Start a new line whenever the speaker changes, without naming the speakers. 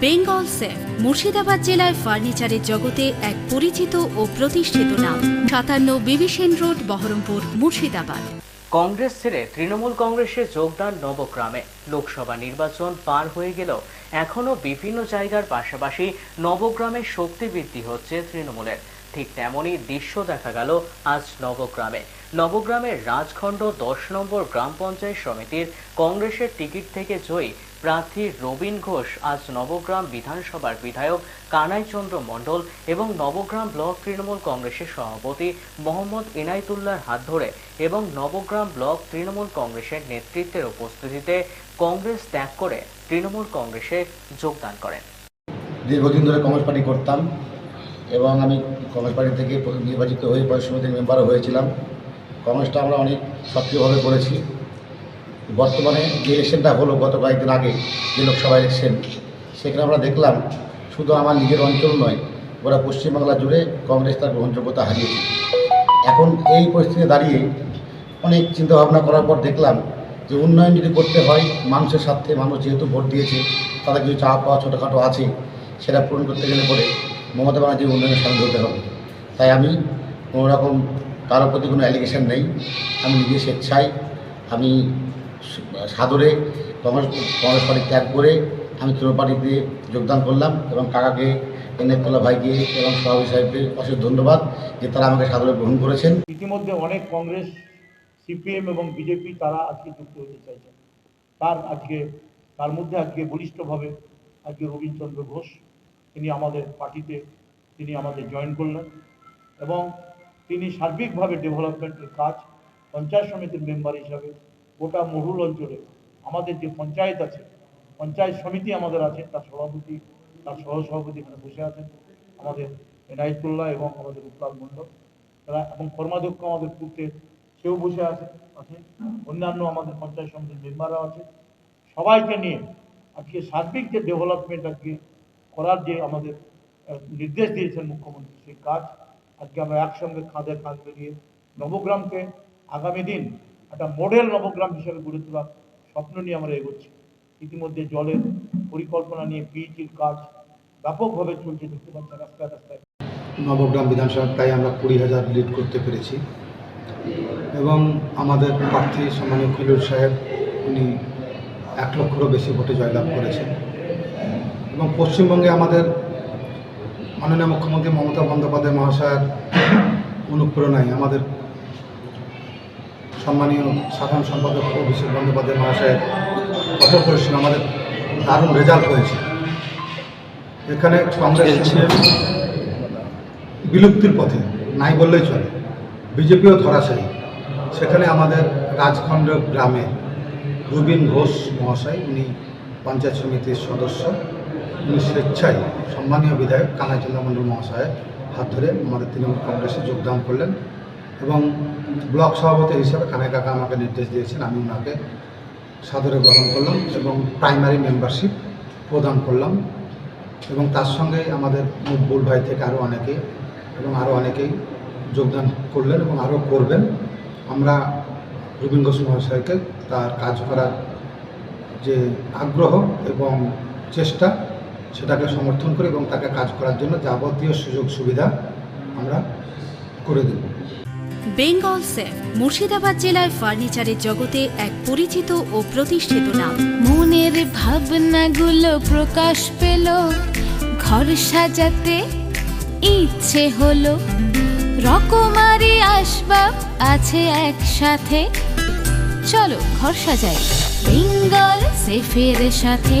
Bengal safe, Murshidabad জেলায় ফার্নিচারের জগতে এক পরিচিত ও প্রতিষ্ঠিত নাম। সাতান্ন বিবিসেন রোড, বহরমপুর, মুর্শিদাবাদ।
কংগ্রেস ছেড়ে তৃণমূল কংগ্রেসে যোগদান নবগ্রামে। লোকসভা নির্বাচন পার হয়ে গেল। এখনও বিভিন্ন জায়গার পাশাপাশি নবগ্রামে শক্তি বৃদ্ধি হচ্ছে তৃণমূলের। ঠিক তেমনই দৃশ্য দেখা গেল আজ নবগ্রামে। নবগ্রামের রাজখণ্ড দশ নম্বর গ্রাম পঞ্চায়েত সমিতির কংগ্রেসের টিকিট থেকে জয়ী প্রার্থী রবীন ঘোষ আজ নবগ্রাম বিধানসভার বিধায়ক কানাইচন্দ্র মণ্ডল এবং নবগ্রাম ব্লক তৃণমূল কংগ্রেসের সভাপতি মোহাম্মদ ইনাইতুল্লাহর হাত ধরে এবং নবগ্রাম ব্লক তৃণমূল কংগ্রেসের নেতৃত্বের উপস্থিতিতে কংগ্রেস ত্যাগ করে তৃণমূল কংগ্রেসে যোগদান করেন।
দীর্ঘদিন ধরে কংগ্রেস পার্টি করতাম। এবং আমি কংগ্রেস পার্টি থেকে নির্বাচিত হয়ে পরে সমিতির মেম্বারও হয়েছিলাম। কংগ্রেসটা আমরা অনেক সক্রিয়ভাবে করেছি। বর্তমানে যে ইলেকশনটা হলো গত কয়েকদিন আগে, যে লোকসভা ইলেকশন সেখানে আমরা দেখলাম শুধু আমার নিজের অঞ্চল নয় গোটা পশ্চিমবাংলা জুড়ে কংগ্রেস তার গ্রহণযোগ্যতা হারিয়েছে। এখন এই পরিস্থিতিতে দাঁড়িয়ে অনেক চিন্তাভাবনা করার পর দেখলাম যে উন্নয়ন যদি করতে হয়, মানুষের স্বার্থে মানুষ যেহেতু ভোট দিয়েছে, তাদের কিছু চাওয়া পাওয়া ছোটোখাটো আছে, সেটা পূরণ করতে গেলে পরে মমতা ব্যানার্জির উন্নয়নের সামিল হতে হবে। তাই আমি কোনো রকম কারোর প্রতি কোনো অ্যালিগেশন নেই। আমি নিজে স্বেচ্ছায় আমি সাদরে কংগ্রেস কংগ্রেস পার্টি ত্যাগ করে আমি তৃণমূল পার্টিতে যোগদান করলাম এবং কাকাকে এনএফতলা ভাইকে এবং সভাপতি সাহেবকে অশেষ ধন্যবাদ যে তারা আমাকে সাদরে গ্রহণ করেছেন।
ইতিমধ্যে অনেক কংগ্রেস, সিপিএম এবং বিজেপি তারা আজকে যুক্ত হতে চাইছেন। তার আজকে, তার মধ্যে আজকে বলিষ্ঠভাবে আজকে রবীন্দ্রচন্দ্র ঘোষ তিনি আমাদের পার্টিতে, তিনি আমাদের জয়েন করলেন এবং তিনি সার্বিকভাবে ডেভেলপমেন্টের কাজ পঞ্চায়েত সমিতির মেম্বার হিসাবে গোটা মরুল অঞ্চলে আমাদের যে পঞ্চায়েত আছে, পঞ্চায়েত সমিতি আমাদের আছে, তার সভাপতি, তার সহসভাপতি এখানে বসে আছেন আমাদের এনায়তুল্লাহ এবং আমাদের উত্তাল মণ্ডল। তারা এবং কর্মাধ্যক্ষ আমাদের পূর্তে সেও বসে আছে আছে। অন্যান্য আমাদের পঞ্চায়েত সমিতির মেম্বাররা আছে। সবাইকে নিয়ে আজকে সার্বিক যে ডেভেলপমেন্ট আজকে করার যে আমাদের নির্দেশ দিয়েছেন মুখ্যমন্ত্রী, সেই কাজ আজকে আমরা একসঙ্গে খাঁদে খাঁদ মিলিয়ে নবগ্রামকে আগামী দিন একটা মডেল নবগ্রাম হিসেবে গড়ে তোলার স্বপ্ন নিয়ে আমরা এগোচ্ছি। ইতিমধ্যে জলের পরিকল্পনা নিয়ে পিএইচির কাজ ব্যাপকভাবে চলছে, দেখতে পাচ্ছেন রাস্তায় রাস্তায়।
নবগ্রাম বিধানসভা প্রায় আমরা কুড়ি হাজার লিড করতে পেরেছি। এবং আমাদের প্রার্থী সম্মানীয় খিলুর সাহেব, উনি এক লক্ষেরও বেশি ভোটে জয়লাভ করেছেন। এবং পশ্চিমবঙ্গে আমাদের মাননীয় মুখ্যমন্ত্রী মমতা বন্দ্যোপাধ্যায় মহাশয়ের অনুপ্রেরণায় আমাদের সম্মানীয় সাধারণ সম্পাদক অভিষেক বন্দ্যোপাধ্যায় মহাশয়ের কঠোর পরিশ্রম আমাদের দারুণ রেজাল্ট হয়েছে। এখানে কংগ্রেস বিলুপ্তির পথে নাই বললেই চলে। বিজেপিও ধরাশায়ী। সেখানে আমাদের রাজখণ্ড গ্রামে রুবিন ঘোষ মহাশয় উনি পঞ্চায়েত সমিতির সদস্য। উনি স্বেচ্ছায় সম্মানীয় বিধায়ক কানাইচন্দ্র মণ্ডল মহাশয়ের হাত ধরে আমাদের তৃণমূল কংগ্রেসে যোগদান করলেন এবং ব্লক সভাপতি হিসেবে কানাই কাকা আমাকে নির্দেশ দিয়েছেন, আমি ওনাকে সাদরে গ্রহণ করলাম এবং প্রাইমারি মেম্বারশিপ প্রদান করলাম এবং তার সঙ্গে আমাদের মকবুল ভাই থেকে আরও অনেকে এবং আরও অনেকেই যোগদান করলেন এবং আরও করবেন। আমরা রবীন ঘোষ মহাশয়কে তার কাজ করার যে আগ্রহ এবং চেষ্টা সেটাকে সমর্থন করি এবং তাকে কাজ করার জন্য যাবতীয় সুযোগ সুবিধা আমরা করে দেব।
বেঙ্গল সেফ মুর্শিদাবাদ জেলায় ফার্নিচারের জগতে এক পরিচিত ও প্রতিষ্ঠিত নাম।
মনের ভাবনাগুলো প্রকাশ পেল, ঘর সাজাতে ইচ্ছে হলো। রকমারি আসবাব আছে একসাথে। চলো ঘর সাজাই। বেঙ্গল সেফের সাথে।